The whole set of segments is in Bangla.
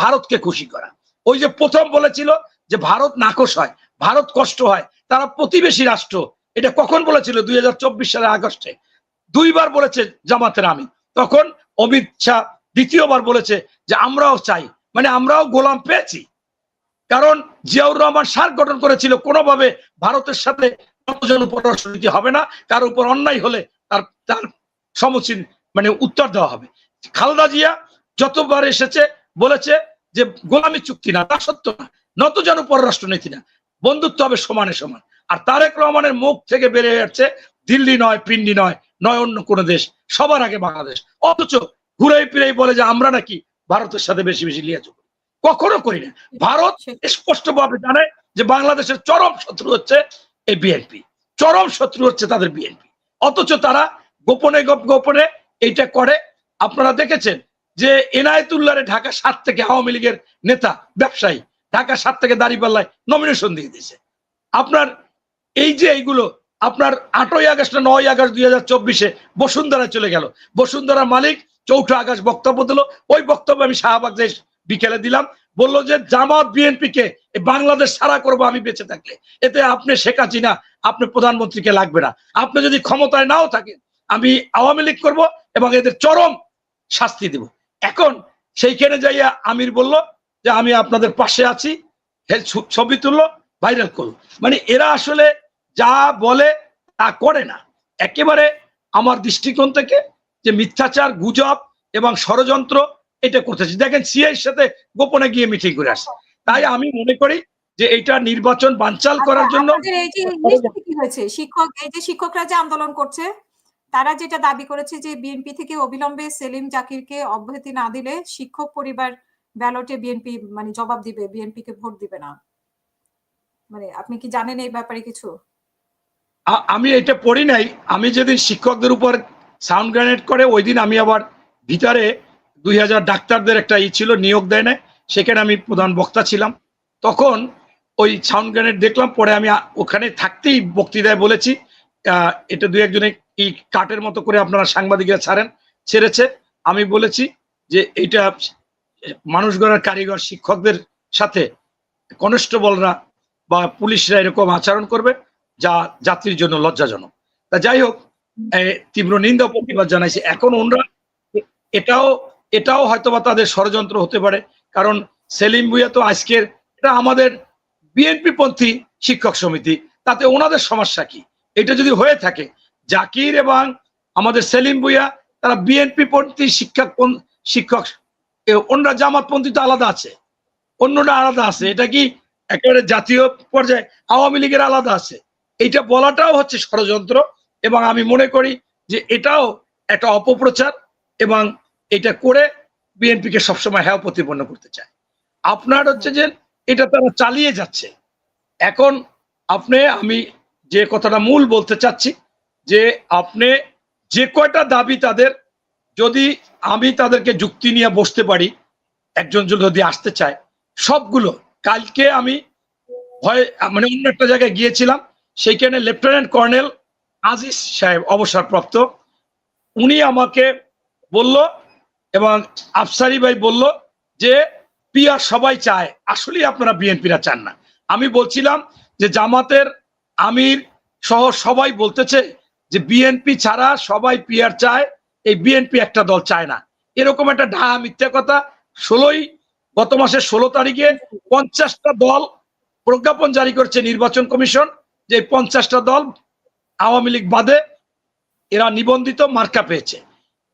ভারতকে খুশি করা। ওই যে প্রথম বলেছিল যে ভারত নাকশ হয়, ভারত কষ্ট হয়, তারা প্রতিবেশী রাষ্ট্র। এটা কখন বলেছিল? দুই হাজার সালের আগস্টে। দুইবার বলেছে জামাতের আমি তখন অমিত শাহ দ্বিতীয়বার বলেছে যে আমরাও চাই। মানে আমরাও গোলাম পেয়েছি। কারণ জিয়াউর রহমান সার গঠন করেছিল, কোনোভাবে ভারতের সাথে পররাষ্ট্রনীতি হবে না। কার উপর অন্যায় হলে তার তার সমুচীন মানে উত্তর দেওয়া হবে। খালদা জিয়া যতবার এসেছে বলেছে যে গোলামী চুক্তি না, তা সত্য না। নত যেন পররাষ্ট্রনীতি না। বন্ধুত্ব হবে সমানে সমান। আর তারেক রহমানের মুখ থেকে বেড়ে যাচ্ছে দিল্লি নয়, পিন্ডি নয় নয় অন্য কোনো দেশ, সবার আগে বাংলাদেশ। অথচ ঘুরে ফিরেই বলে যে আমরা নাকি ভারতের সাথে বেশি বেশি লিয়াজ করি। কখনো করি না। ভারত স্পষ্টভাবে জানে যে বাংলাদেশের চরম শত্রু হচ্ছে এই বিএনপি। চরম শত্রু হচ্ছে তাদের বিএনপি। অথচ তারা গোপনে গোপ- গোপনে এইটা করে। আপনারা দেখেছেন যে এনায়েতুল্লাহরে ঢাকা সাত থেকে আওয়ামী লীগের নেতা, ব্যবসায়ী, ঢাকা সাত থেকে দাঁড়িপাল্লায় নমিনেশন দিয়ে দিয়েছে। আপনার এই যে এইগুলো, আপনার আটই আগস্ট না নয় আগস্ট দুই হাজার চব্বিশে বসুন্ধরা চলে গেল। বসুন্ধরা মালিক চৌঠা আগস্ট বক্তব্য দিল। ওই বক্তব্য আমি শাহবাগ যে বিকেলে দিলাম। বলল যে জামাত বিএনপি কে বাংলাদেশ সারা করব আমি বেঁচে থাকলে। এতে আপনি শেখ হাসিনা, আপনি প্রধানমন্ত্রীকে লাগবে না। আপনি যদি ক্ষমতায় নাও থাকেন, আমি আওয়ামী লীগ করব এবং এদের চরম শাস্তি দেব। এখন সেইখানে যাইয়া আমির বলল যে আমি আপনাদের পাশে আছি ছবি তুললো ভাইরাল করল। মানে এরা আসলে যা বলে তা করে না। একেবারে আমার দৃষ্টিকোণ থেকে যে মিথ্যাচার গুজব এবং ষড়যন্ত্র এটা করতেছে। দেখেন সিআইর সাথে গোপনে গিয়ে মিটিং করে আসে তাই আমি মনে করি যে এটা নির্বাচন বানচাল করার জন্য শিক্ষক এই যে শিক্ষকরা যে আন্দোলন করছে তারা যেটা দাবি করেছে যে বিএনপি থেকে অবিলম্বে সেলিম জাকিরকে অব্যাহতি না দিলে শিক্ষক পরিবার ব্যালটে বিএনপি মানে জবাব দিবে বিএনপি কে ভোট দিবে না। মানে আপনি কি জানেন এই ব্যাপারে কিছু? আমি এটা পড়ি নাই। আমি যেদিন শিক্ষকদের উপর সাউন্ড গ্রেনেড করে ওই দিন আমি আবার ভিতরে দুই হাজার ডাক্তারদের একটা ই ছিল, নিয়োগ দেয় না সেখানে আমি প্রধান বক্তা ছিলাম। তখন ওই সাউন্ড গ্রেনেড দেখলাম, পরে আমি ওখানে থাকতেই বক্তৃতায় বলেছি এটা দুই একজনে এই কাটের মতো করে আপনারা সাংবাদিকরা ছাড়েন, ছেড়েছে। আমি বলেছি যে এটা মানুষ গড়ার কারিগর, শিক্ষকদের সাথে কনস্টেবলরা বা পুলিশরা এরকম আচরণ করবে যা যাত্রীর জন্য লজ্জাজনক। তা যাই হোক তীব্র নিন্দা প্রতিবাদ জানাইছে। এখন ওনরা এটাও এটাও হয়তোবা তাদের ষড়যন্ত্র হতে পারে। কারণ সেলিম ভুইয়া তো আজকের, এটা আমাদের বিএনপি পন্থী শিক্ষক সমিতি, তাতে ওনাদের সমস্যা কি? এটা যদি হয়ে থাকে জাকির এবং আমাদের সেলিম ভুইয়া, তারা বিএনপি পন্থী শিক্ষক শিক্ষক অন্যরা জামাতপন্থী তো আলাদা আছে। অন্যটা আলাদা আছে। এটা কি একেবারে জাতীয় পর্যায়ে আওয়ামী লীগের আলাদা আছে? এইটা বলাটাও হচ্ছে ষড়যন্ত্র এবং আমি মনে করি যে এটাও একটা অপপ্রচার এবং এটা করে বিএনপিকে সবসময় হ্যাঁ প্রতিপন্ন করতে চায়। আপনার হচ্ছে যে এটা তারা চালিয়ে যাচ্ছে। এখন আপনি, আমি যে কথাটা মূল বলতে চাচ্ছি যে আপনি যে কয়টা দাবি তাদের, যদি আমি তাদেরকে যুক্তি নিয়ে বসতে পারি, একজন যদি আসতে চায়, সবগুলো, কালকে আমি ভয় মানে অন্য একটা জায়গায় গিয়েছিলাম, সেইখানে লেফটেন্যান্ট কর্নেল আজিজ সাহেব অবসরপ্রাপ্ত, উনি আমাকে বলল এবং আফসারি ভাই বলল যে, পিয়ার সবাই চায়, আসলেই আপনারা বিএনপিরা চান না। আমি বলছিলাম যে, জামাতের আমির সহ সবাই বলতেছে যে বিএনপি ছাড়া সবাই পিয়ার চায়, এই বিএনপি একটা দল চায় না। এরকম একটা ঢা মিথ্যা কথা। ষোলোই গত মাসের ষোলো তারিখে পঞ্চাশটা দল প্রজ্ঞাপন জারি করছে নির্বাচন কমিশন, যে পঞ্চাশটা দল আওয়ামী লীগ বাদে এরা নিবন্ধিত মার্কা পেয়েছে।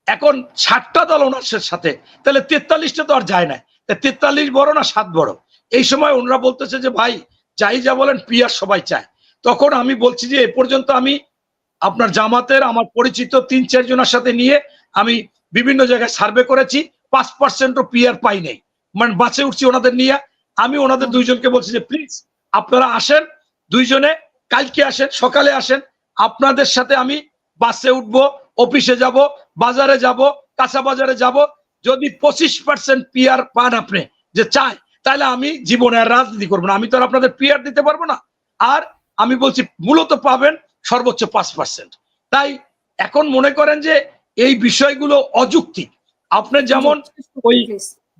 এখন ষাটটা দল ওনার সাথে। তাহলে তেতাল্লিশটা তো আর যায় না। তেতাল্লিশ বড় না সাত বড়? এই সময় ওনারা বলতেছে যে, ভাই, যাই যা বলেন পিয়ার সবাই চায়। তখন আমি বলছি যে, এ পর্যন্ত আমি আপনার জামাতের আমার পরিচিত তিন চারজনের সাথে নিয়ে আমি বিভিন্ন জায়গায় সার্ভে করেছি। পাঁচ পার্সেন্টও পিয়ার পাই নাই। মানে বাঁচে উঠছি ওনাদের নিয়ে। আমি ওনাদের দুইজনকে বলছি যে প্লিজ আপনারা আসেন দুইজনে কালকে আসেন সকালে আসেন। আপনাদের সাথে আমি বাসে উঠব অফিসে যাব বাজারে যাব কাঁচা বাজারে যাব। যদি পঁচিশ পার্সেন্ট পিয়ার পান আপনি যে চায় তাহলে আমি জীবনে আর রাজনীতি করব না। আমি তো আর আপনাদের পিয়ার দিতে পারব না। আর আমি বলছি মূলত পাবেন সর্বোচ্চ পাঁচ পার্সেন্ট তাই এখন মনে করেন যে এই বিষয়গুলো অযৌক্তিক। আপনি যেমন ওই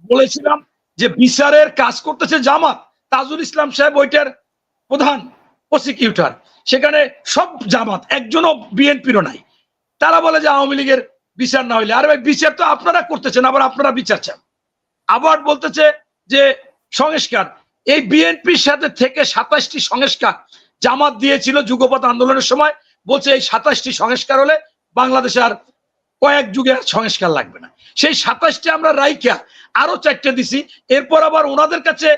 বলেছিলাম যে বিচারের কাজ করতেছে জামাত তাজুল ইসলাম সাহেব ওইটার প্রধান প্রসিকিউটর সেখানে সব জামাত একজনও বিএনপিরও নাই। তারা বলে যে আওয়ামী লীগের বিচার না হইলে। আর ভাই বিচার তো আপনারা করতেছেন আবার আপনারা বিচার চান। আবার বলতেছে যে সংস্কার এই বিএনপির সাথে থেকে সাতাশটি সংস্কার জামাত দিয়েছিল যুগপথ আন্দোলনের সময়। বলছে এই সাতাশটি সংস্কার হলে বাংলাদেশ আর কয়েক যুগে সংস্কার লাগবে না। সেই সাতাশটি আমরা রাইকা আরও চারটে দিছি। এরপর আবার ওনাদের কাছে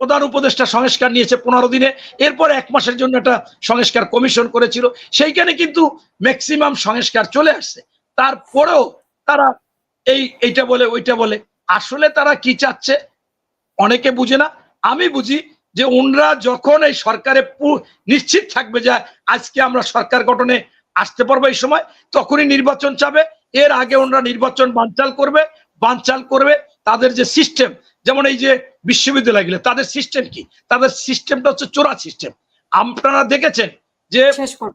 প্রধান উপদেষ্টা সংস্কার নিয়েছে পনেরো দিনে। এরপর এক মাসের জন্য একটা সংস্কার কমিশন করেছিল। সেইখানে কিন্তু ম্যাক্সিমাম সংস্কার চলে আসছে। তারপরেও তারা এই এইটা বলে, ওইটা বলে। আসলে তারা কি চাচ্ছে অনেকে বুঝে না। আমি বুঝি যে ওনরা যখন এই সরকারে নিশ্চিত থাকবে যে আজকে আমরা সরকার গঠনে আসতে পারব এই সময় তখনই নির্বাচন চাবে। এর আগে ওনরা নির্বাচন বানচাল করবে বানচাল করবে তাদের যে সিস্টেম যেমন এই যে বিশ্ববিদ্যালয়গুলো তাদের সিস্টেম কি? তাদের সিস্টেমটা হচ্ছে চোরা সিস্টেম আপনারা দেখেছেন যে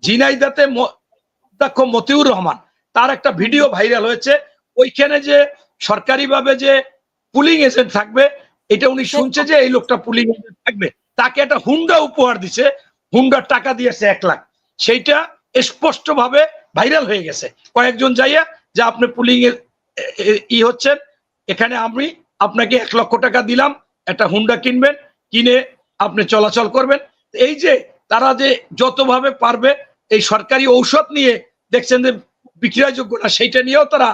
ঝিনাইদাতে অধ্যক্ষ মতিউর রহমান তার একটা ভিডিও ভাইরাল হয়েছে। ওইখানে যে সরকারিভাবে যে পুলিং এজেন্ট থাকবে এটা উনি শুনছে যে এই লোকটা পুলিং থাকবে, তাকে একটা হুন্ডা উপহার দিছে, হুন্ডার টাকা দিয়েছে এক লাখ। সেইটা স্পষ্ট ভাবে ভাইরাল হয়ে গেছে। কয়েকজন যাইয়া যে আপনি পুলিং এর ই হচ্ছেন, এখানে আমি আপনাকে এক লক্ষ টাকা দিলাম, একটা হুন্ডা কিনবেন, কিনে আপনি চলাচল করবেন। এই যে তারা যে যতভাবে পারবে, এই সরকারি ঔষধ নিয়ে দেখছেন যে বিক্রয়যোগ্য না সেইটা নিয়েও তারা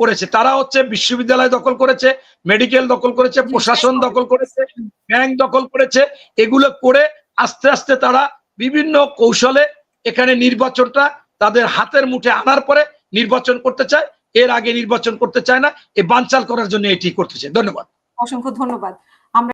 করেছে। তারা হচ্ছে বিশ্ববিদ্যালয় দখল করেছে মেডিকেল দখল করেছে প্রশাসন দখল করেছে। ব্যাংক দখল করেছে। এগুলো করে আস্তে আস্তে তারা বিভিন্ন কৌশলে এখানে নির্বাচনটা তাদের হাতের মুঠে আনার পরে নির্বাচন করতে চায়। এর আগে নির্বাচন করতে চায় না। এ বানচাল করার জন্য এটি করতেছে। ধন্যবাদ। অসংখ্য ধন্যবাদ।